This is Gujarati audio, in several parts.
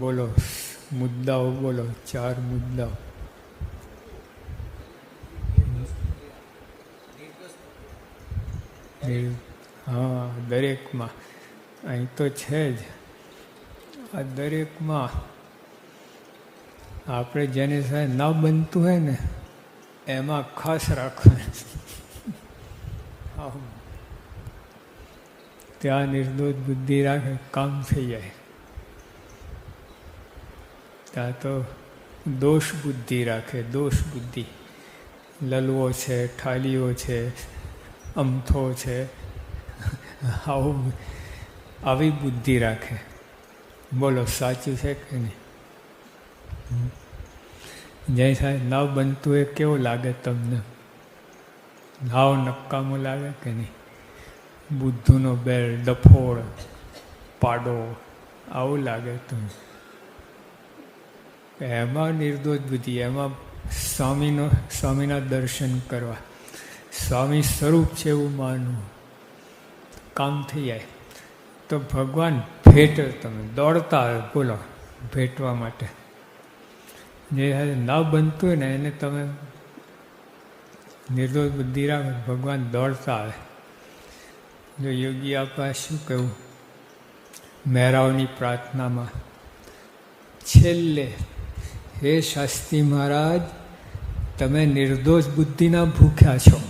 બોલો, મુદ્દાઓ બોલો, ચાર મુદ્દાઓ. હા, દરેકમાં. અહીં તો છે જ. આ દરેકમાં આપણે જેની સાથે ના બનતું હોય ને, એમાં ખાસ રાખવાનું. ત્યાં નિર્દોષ બુદ્ધિ રાખે, કામ થઈ જાય. ત્યાં તો દોષ બુદ્ધિ રાખે, દોષ બુદ્ધિ. લલવો છે, ઠાલીઓ છે, અમથો છે, આવું આવી બુદ્ધિ રાખે. બોલો, સાચું છે કે નહીં? જય સાહેબ નાવ બનતું એ કેવું લાગે તમને? નાવ નક્કામું લાગે કે નહીં? બુદ્ધુનો બેલ ડફોળ પાડો, આવું લાગે તમને? એમાં નિર્દોષ બુદ્ધિ એમાં સ્વામીનો, સ્વામીના દર્શન કરવા. સ્વામી સ્વરૂપ છે એવું માનવું. કામ થઈ જાય. તો ભગવાન ભેટ તમે, દોડતા આવે બોલો, ભેટવા માટે. જે ન બનતું હોય ને, એને તમે નિર્દોષ બુદ્ધિ રાખો, ભગવાન દોડતા આવે. જો યોગી આપવા શું કહ્યું? મહેરાવની પ્રાર્થનામાં છેલ્લે હે શાસ્ત્રી મહારાજ, તમે નિર્દોષ બુદ્ધિના ભૂખ્યા છો.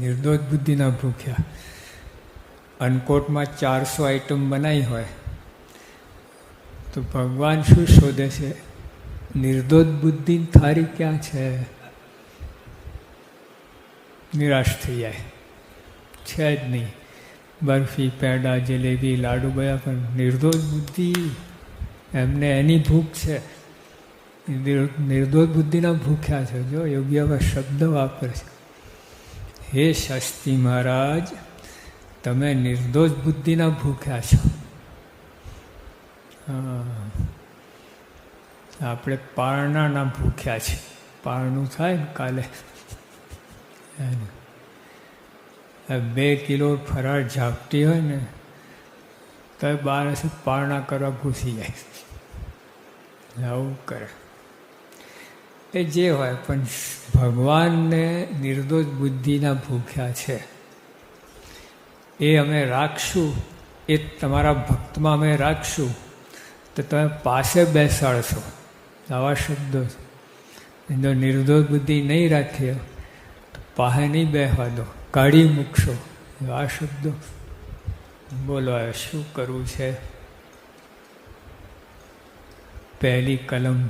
નિર્દોષ બુદ્ધિના ભૂખ્યા. અનકોટમાં ચારસો આઈટમ બનાવી હોય, તો ભગવાન શું શોધે છે? નિર્દોષ બુદ્ધિ થારી ક્યાં છે? નિરાશ થઈ જાય. છે જ નહીં. બરફી, પેડા, જલેબી, લાડુ ગયા પણ નિર્દોષ બુદ્ધિ. એમને એની ભૂખ છે. નિર્દોષ બુદ્ધિના ભૂખ્યા છે. જો યોગ્ય શબ્દ વાપરે છે. હે શાસ્ત્રી મહારાજ, તમે નિર્દોષ બુદ્ધિના ભૂખ્યા છો. આપણે પારણાના ભૂખ્યા છે. પારણું થાય કાલે. બે કિલો ફરાળ ઝાપટી હોય ને તો બાર પારણા કરવા ઘૂસી જાય. આવું કરે. એ જે હોય, પણ ભગવાનને નિર્દોષ બુદ્ધિના ભૂખ્યા છે. એ અમે રાખશું. એ તમારા ભક્તમાં અમે રાખશું. તો તમે પાસે બેસાડશો. આવા શબ્દો જો નિર્દોષ બુદ્ધિ નહીં રાખીએ, તો પાસે નહીં બેસવા દો. કાઢી મૂકશો. આ શબ્દો. બોલો શું કરવું છે? પહેલી કલમ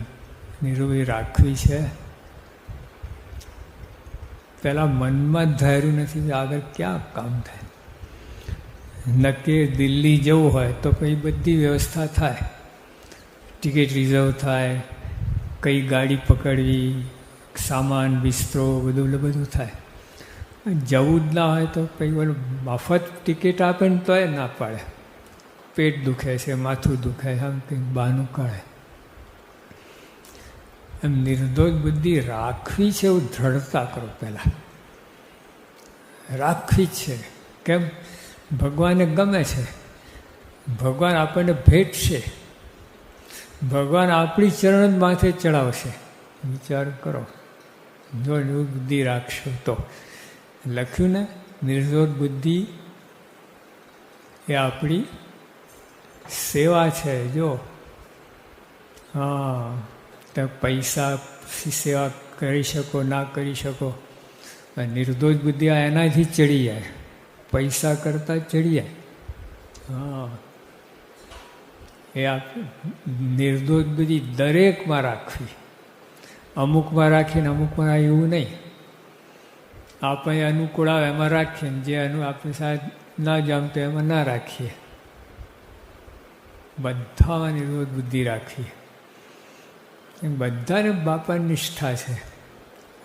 નિરૂપી રાખવી છે. પહેલાં મનમાં ધાર્યું નથી આગળ ક્યાં કામ થાય? નક્કી દિલ્હી જવું હોય તો પછી બધી વ્યવસ્થા થાય. ટિકિટ રિઝર્વ થાય, કઈ ગાડી પકડવી, સામાન, બિસ્તરો, બધું બધું થાય. જવું જ ના હોય તો પછી ઓલું મફત ટિકિટ આપે ને તોય ના પાડે. પેટ દુખે છે, માથું દુખે આમ કંઈક બહાનું કાઢે. એમ નિર્દોષ બુદ્ધિ રાખવી છે એવું દ્રઢતા કરો પહેલાં. રાખવી જ છે. કેમ? ભગવાને ગમે છે. ભગવાન આપણને ભેટશે. ભગવાન આપણી ચરણ માથે ચડાવશે. વિચાર કરો. જો બુદ્ધિ રાખશો તો. લખ્યું ને નિર્દોષ બુદ્ધિ એ આપણી સેવા છે, જો. હા, તમે પૈસા સેવા કરી શકો, ના કરી શકો. નિર્દોષ બુદ્ધિ એનાથી ચડી જાય. પૈસા કરતાં ચડી જાય. હા. એ આપ નિર્દોષ બુદ્ધિ દરેકમાં રાખવી. અમુકમાં રાખીને અમુકમાં એવું નહીં. આપણે અનુકૂળ આવે એમાં રાખીએ જે અનુ આપણે સાહેબ ના જામતો એમાં ના રાખીએ. બધામાં નિર્દોષ બુદ્ધિ રાખીએ. બધાને બાપા નિષ્ઠા છે.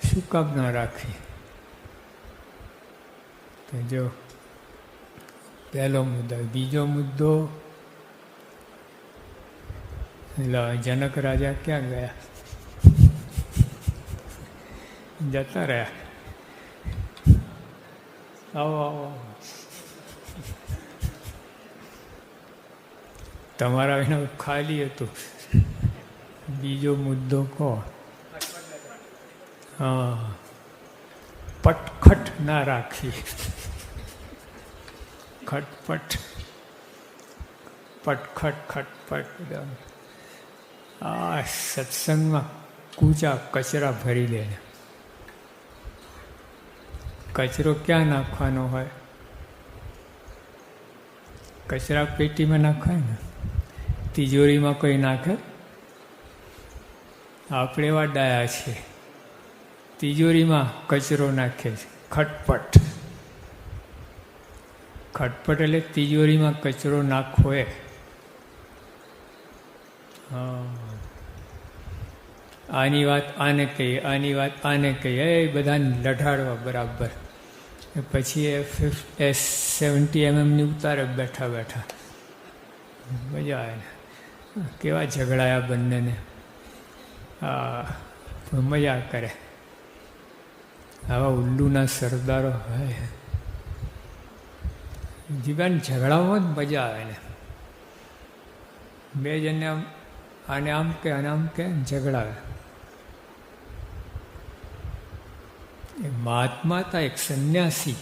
શું કામ ના રાખીએ? તો જો, પહેલો મુદ્દો, બીજો મુદ્દો એટલે જનક રાજા ક્યાં ગયા? જતા રહ્યા. આવો આવો. તમારા વિના ખાલી હતું. બીજો મુદ્દો કહો હા. પટખટ ના રાખી. ખટપટ. પટખટ, ખટપટ આ સત્સંગમાં કૂચા, કચરા ભરી દે કચરો ક્યાં નાખવાનો હોય? કચરા પેટીમાં નાખાય ને? તિજોરીમાં કોઈ નાખે? આપણે એવા ડાયા છીએ. તિજોરીમાં કચરો નાખે છે. ખટપટ. ખટપટ એટલે તિજોરીમાં કચરો નાખવો એ. આની વાત આને કહીએ, આની વાત આને કહીએ, એ બધાને લઢાડવા બરાબર. પછી એ ફિફ્ટ એસ સેવન્ટી એમએમની ઉતારે બેઠા બેઠા. મજા આવે કેવા ઝઘડાયા બંનેને. હા મજા કરે. આવા ઉલ્લુના સરદારો હોય. જીવન ઝઘડામાં જ મજા આવે ને. બે જણને આમ, આને આમ કે, આને આમ કે, ઝઘડાવે. એ મહાત્મા હતા એક સંન્યાસી.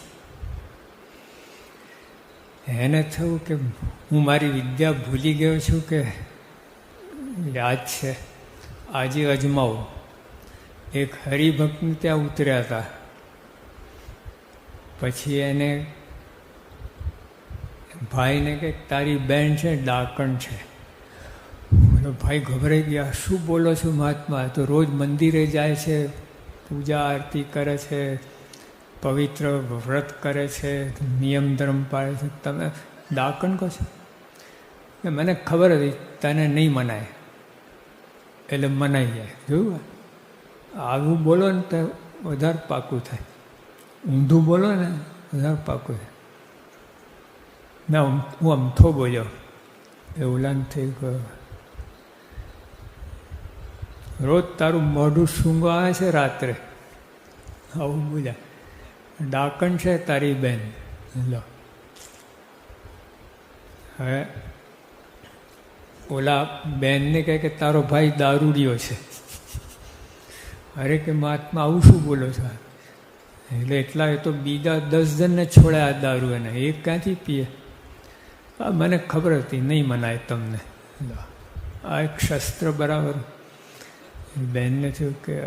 એને થયું કે હું મારી વિદ્યા ભૂલી ગયો છું કે યાદ છે, આજે અજમાવું. એક હરિભક્તને ત્યાં ઉતર્યા હતા. પછી એને ભાઈને કે તારી બેન છે, ડાકણ છે. ભાઈ ગભરાઈ ગયા, શું બોલો છો મહાત્મા? તો રોજ મંદિરે જાય છે પૂજા આરતી કરે છે, પવિત્ર વ્રત કરે છે, નિયમ ધર્મ પાળે છે. તમે ડાકણ કહો છો? મને ખબર હતી, તને નહીં મનાય. એટલે મનાઈ જાય. જોયું આવું બોલો ને તો વધારે પાકું થાય. ઊંધું બોલો ને, વધારે પાકું થાય. ના, હું અમથો બોલ્યો એ ઉલાન થઈ ગયો. રોજ તારું મોઢું સૂંગો છે રાત્રે. આવું બોલ્યા. ડાકણ છે તારી બેન. લો. હવે ઓલા બેનને કહે કે તારો ભાઈ દારૂડિયો છે. અરે કે મહાત્મા, આવું શું બોલો છો? એટલે એટલા એ તો બીજા દસ જણને છોડ્યા દારૂ એને. એ ક્યાંથી પીએ? મને ખબર હતી, નહીં મનાય તમને. આ એક શસ્ત્ર બરાબર. બેનને થયું કે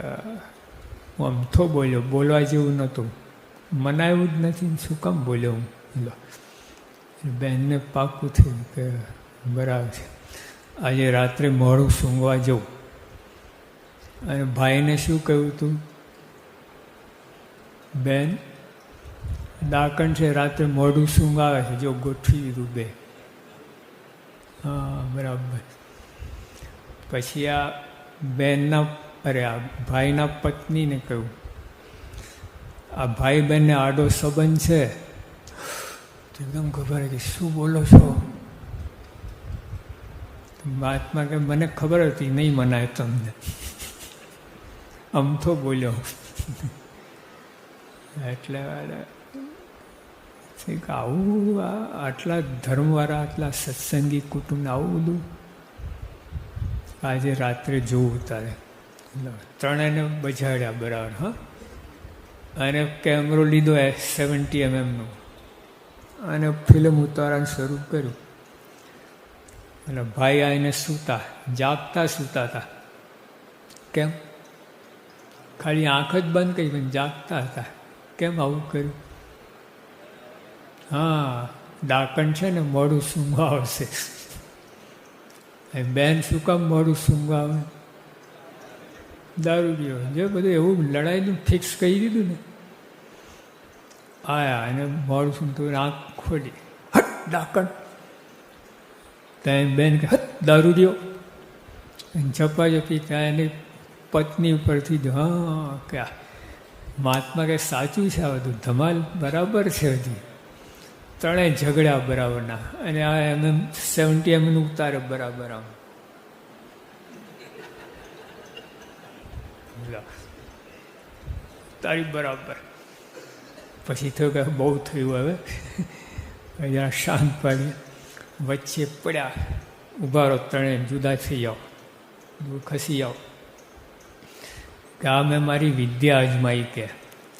હું અમથો બોલ્યો, બોલવા જેવું નહોતું. મનાયું જ નથી, શું કામ બોલ્યો હું? બેનને પાકું થયું કે, બરાબર છે. આજે રાત્રે મોડું સૂંઘવા જવું અને ભાઈને શું કહ્યું તું? બેન, ડાકણ છે, રાત્રે મોડું સૂંઘાવે છે, જો ગોઠવી દીધું બે. હા, બરાબર. પછી આ બેનના અરે, આ ભાઈના પત્નીને કહ્યું. આ ભાઈ બહેનને આડો સંબંધ છે? તો એકદમ ખબર કે શું બોલો છો? મહાત્મા કે, મને ખબર હતી, નહીં મનાય તમને. અમથો બોલ્યો. એટલે આવું આટલા ધર્મવાળા, આટલા સત્સંગી કુટુંબને આવું બધું આજે રાત્રે જોવું તારે. ત્રણેયને બજાડ્યા બરાબર, હા. અને કેમેરો લીધો એ સેવન્ટી એમએમનો અને ફિલ્મ ઉતારવાનું શરૂ કર્યું. અને ભાઈ આવીને સૂતા, જાગતા સૂતા હતા. કેમ? ખાલી આંખ જ બંધ કરી પણ જાગતા હતા. કેમ આવું કર્યું? હા દાકણ છે ને મોડું સૂંઘવા આવશે. બેન શું કામ મોડું સૂંઘવા દારૂ પીવો જો બધું એવું લડાઈનું ફિક્સ કહી દીધું ને. આયા અને મોડું સૂંઘતું આંખ ખોલી. હટ, ડાકણ. ત્યાં બેન કે, હટ જપા જપી ત્યાં એની પત્ની ઉપરથી જ, હા, કે મહાત્મા કે સાચું છે આ બધું? ધમાલ બરાબર છે હજી. ત્રણેય ઝઘડ્યા બરાબરના. અને આ એમ એમ સેવન્ટી એમ ઉતારે બરાબર આમ. તારી બરાબર. પછી થયું કે બહુ થયું હવે. જરા શાંત પાડી. વચ્ચે પડ્યા. ઊભા રહો ત્રણે જુદા થઈ જાઓ. ખસી જાઓ. કે આ મેં મારી વિદ્યા અજમાઈ કે.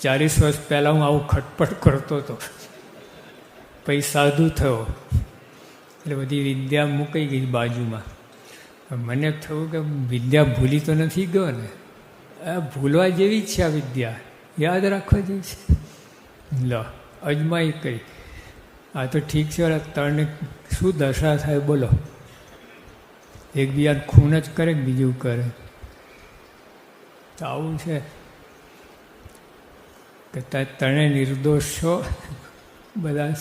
ચાલીસ વર્ષ પહેલાં હું આવું ખટપટ કરતો હતો પછી સાધુ થયો. એટલે બધી વિદ્યા મૂકાઈ ગઈ બાજુમાં. મને થયું કે વિદ્યા ભૂલી તો નથી ગયો ને. આ ભૂલવા જેવી જ છે આ વિદ્યા. યાદ રાખવા જેવી છે. લો, અજમાઈ કઈ. આ તો ઠીક છે ત્રણને શું દશા થાય બોલો. એકબીજાને ખૂન જ કરે બીજું કરે. તો આવું છે કે તને નિર્દોષ છો. બધા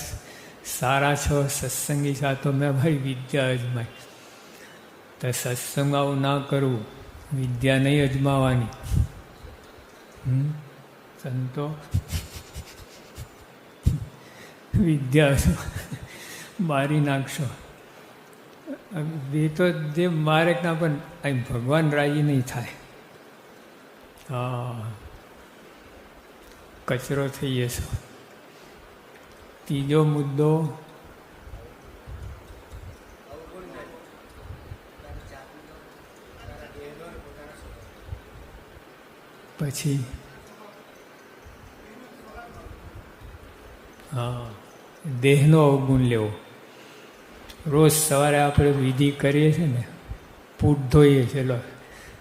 સારા છો, સત્સંગી છો તો મેં ભાઈ વિદ્યા અજમાઈ. તો સત્સંગ આવું ના કરવું વિદ્યા નહીં અજમાવાની. સંતો? વિદ્યા મારી નાખશો. એ તો જે મારે ના, પણ અહીં ભગવાન રાજી નહીં થાય. હા. કચરો થઈ જશો. ત્રીજો મુદ્દો પછી? હા દેહનો અવગુણ લેવો. રોજ સવારે આપણે વિધિ કરીએ છીએ ને પૂટ ધોઈએ છીએ. લો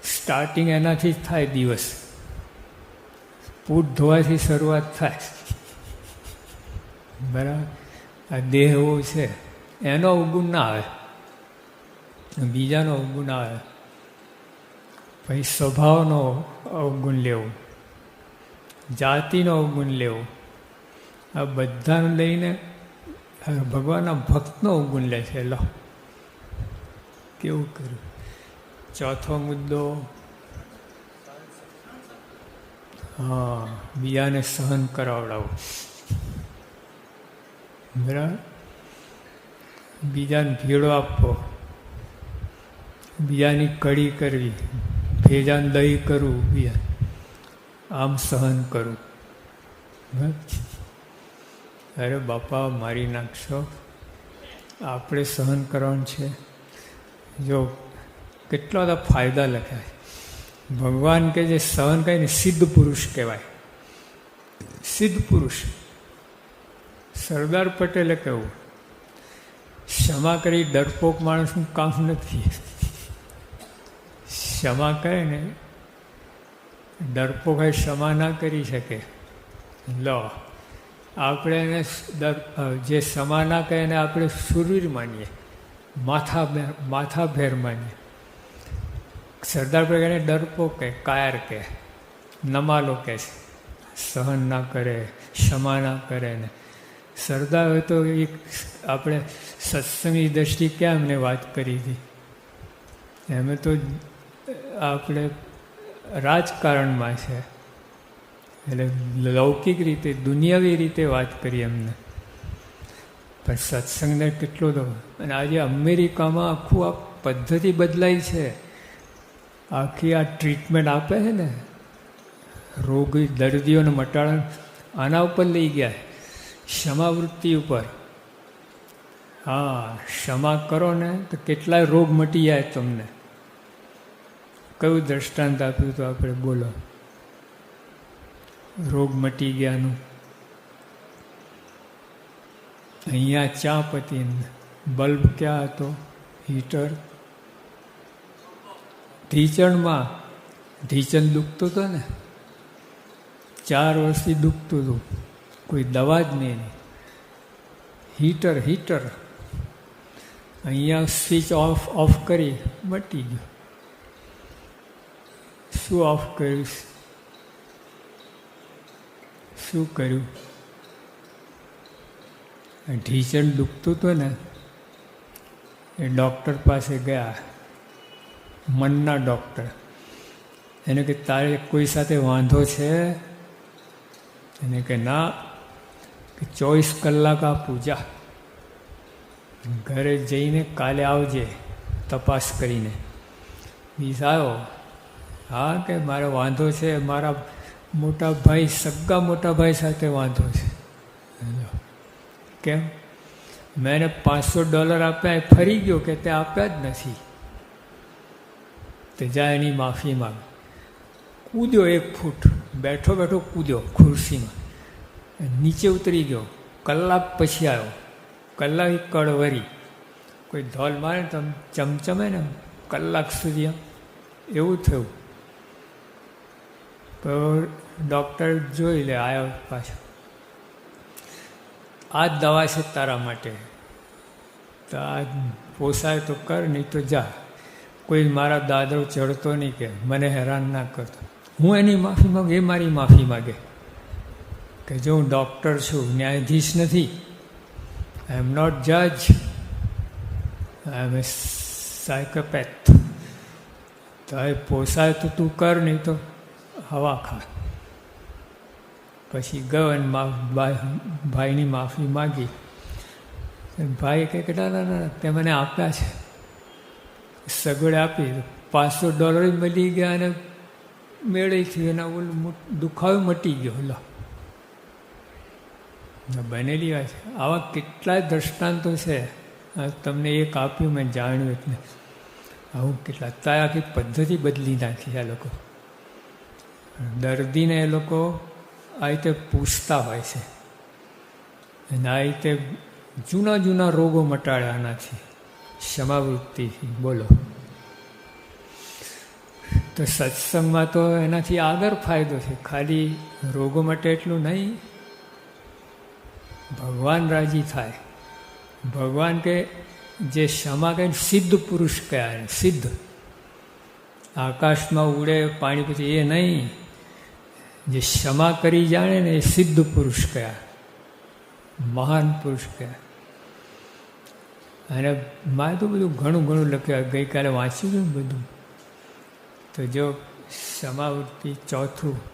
સ્ટાર્ટિંગ એનાથી જ થાય દિવસ. પૂટ ધોવાથી શરૂઆત થાય. બરાબર? આ દેહ એવો છે. એનો અવગુણ ના આવે. બીજાનો અવગુણ આવે. પછી સ્વભાવનો અવગુણ લેવો. જાતિનો અવગુણ લેવો. આ બધાને લઈને ભગવાનના ભક્તનો અવગુણ લે છે. લો. કેવું કર્યું? ચોથો મુદ્દો. હા, બીજાને સહન કરાવડાવું. બરાબર બીજાને ભીડો આપવો બીજાની કડી કરવી. ભેજાને દહીં કરવું બીજા. આમ સહન કરવું અરે બાપા, મારી નાખશો? આપણે સહન કરવાનું છે. જો કેટલા બધા ફાયદા લખાય. ભગવાન કે જે સહન કરે ને સિદ્ધ પુરુષ કહેવાય. સિદ્ધ પુરુષ. સરદાર પટેલે કહ્યું, ક્ષમા કરી ડરપોક માણસનું કામ નથી. ક્ષમા કહે ને, ડરપોક ક્ષમા ના કરી શકે. લો, આપણે એને જે ક્ષમા ના કહે એને આપણે સુરવીર માનીએ, માથા માથા ભેર માનીએ. સરદાર પટેલ ડરપો કે કાયર કે નમાલો કે સહન ના કરે, ક્ષમા ના કરે ને. સરદાર હોય તો એક આપણે સત્સંગની દ્રષ્ટિ ક્યાં અમને વાત કરી હતી? એમ તો આપણે રાજકારણમાં છે. એટલે લૌકિક રીતે, દુનિયાવી રીતે વાત કરી એમને. પણ સત્સંગને કેટલો તો, અને આજે અમેરિકામાં આખું આ પદ્ધતિ બદલાઈ છે. આખી આ ટ્રીટમેન્ટ આપે છે ને, રોગી દર્દીઓને મટાડણ આના ઉપર લઈ ગયા. ક્ષમાવૃત્તિ ઉપર. હા, ક્ષમા કરો ને તો કેટલાય રોગ મટી જાય તમને. કયું દ્રષ્ટાંત આપ્યું તો આપણે બોલો. રોગ મટી ગયાનું. અહીંયા ચા પતી બલ્બ ક્યાં હતો? હીટર? ઢીચણમાં. ઢીચણ દુખતું હતું ને? ચાર વર્ષથી દુખતું હતું. કોઈ દવા જ નહીં. હીટર હીટર અહીંયા સ્વિચ ઓફ ઓફ કરી મટી ગયો. શું ઓફ કર્યું? શું કર્યું? ઢીચણ દુખતું હતું ને, એ ડૉક્ટર પાસે ગયા. મનના ડૉક્ટર એને કે, તારે કોઈ સાથે વાંધો છે? એને કે, ના કે ચોવીસ કલાક આ પૂજા. ઘરે જઈને કાલે આવજે, તપાસ કરીને. બીસ આવ્યો, હા કે મારે વાંધો છે, મારા મોટા ભાઈ, સગા મોટા ભાઈ સાથે વાંધો છે. કેમ? મેં પાંચસો ડોલર આપ્યા એ ફરી ગયો કે તે આપ્યા જ નથી. તે જા એની માફી માંગ. કૂદ્યો એક ફૂટ, બેઠો બેઠો કૂદ્યો ખુરશીમાં. નીચે ઉતરી ગયો. કલાક પછી આવ્યો. કલાક કળવરી કોઈ ધોલ મારે તો ચમચમે ને કલાક સુધી એવું થયું. તો ડૉક્ટર જોઈ લે આવ્યો પાછો. આ જ દવા છે તારા માટે. તો આ પોસાય તો કર, નહીં તો જા. કોઈ મારા દાદરો ચડતો નહીં કે. મને હેરાન ના કરતો. હું એની માફી માગું, એ મારી માફી માગે. કે જો હું ડૉક્ટર છું, ન્યાયાધીશ નથી આઈ એમ નોટ જજ આઈ એમ એ સાયકોપેથ તો એ પોસાય તો તું કર, નહીં તો હવા ખા. પછી ગયો અને ભાઈની માફી માગી. ભાઈ કહે કે ના ના તે મને આપ્યા છે. સગવડ આપી. પાંચસો ડોલર મળી ગયા અને મેળે થયું. એના ઓલું દુખાવો મટી ગયો, લો. બનેલી વાત છે. આવા કેટલાય દ્રષ્ટાંતો છે. તમને એક આપ્યું, મેં જાણ્યું એટલે. આવું કેટલા, અત્યારે આખી પદ્ધતિ બદલી નાખી આ લોકો. દર્દીને એ લોકો આ રીતે પૂછતા હોય છે. અને આ રીતે જૂના જૂના રોગો મટાડ્યા આનાથી ક્ષમાવૃત્તિથી, બોલો. તો સત્સંગમાં તો એનાથી આગળ ફાયદો છે. ખાલી રોગો માટે એટલું નહીં ભગવાન રાજી થાય. ભગવાન કે જે ક્ષમા કહે સિદ્ધ પુરુષ કયા સિદ્ધ. આકાશમાં ઉડે, પાણી પછી એ નહીં. જે ક્ષમા કરી જાણે ને એ સિદ્ધ પુરુષ કયા મહાન પુરુષ કયા અને મારે તો બધું ઘણું ઘણું લખ્યું ગઈકાલે વાંચ્યું ને બધું. તો જો ક્ષમાવૃત્તિ ચોથું